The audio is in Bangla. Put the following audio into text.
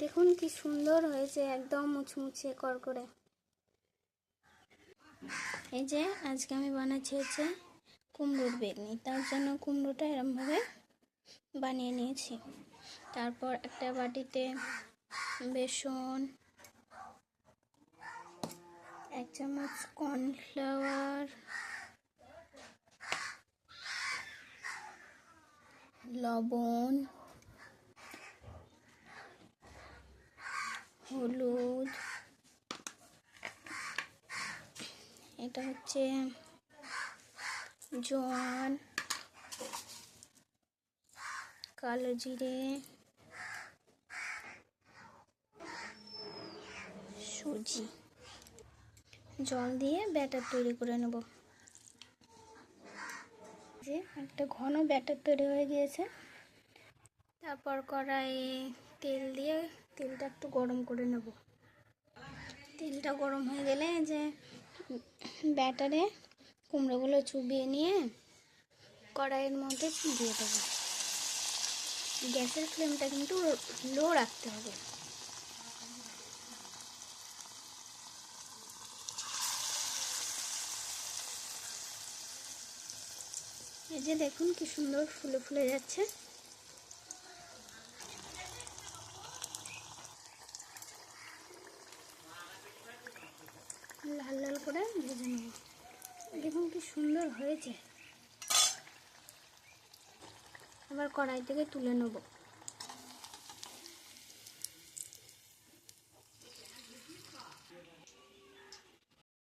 দেখুন কি সুন্দর হয়েছে, একদম মুচমুচে করকরে। এই যে আজকে আমি বানাচ্ছি হচ্ছে কুমড়োর বেগনি। তার জন্য কুমড়োটা এরমভাবে বানিয়ে নিয়েছি। তারপর একটা বাটিতে বেসন, এক চামচ কর্নফ্লাওয়ার, লবণ হলুদ। এটা হচ্ছে জোয়ান। কালো জিরে। সুজি। জল দিয়ে ব্যাটার তৈরি করে নেব। যে একটা ঘন ব্যাটার তৈরি হয়ে গিয়েছে। তারপর কড়াইয়ে তেল দিয়ে তেলটা একটু গরম করে নেব। তেলটা গরম হয়ে গেলে যে ব্যাটারে কুমড়োগুলো চুবিয়ে নিয়ে কড়াইয়ের মধ্যে দিয়ে দেবো। গ্যাসের ফ্লেমটা কিন্তু লো রাখতে হবে। এই যে দেখুন কি সুন্দর ফুলে ফুলে যাচ্ছে। করে ভেজে নেব দেখুন কি সুন্দর হয়েছে। আবার কড়াই থেকে তুলে নেব।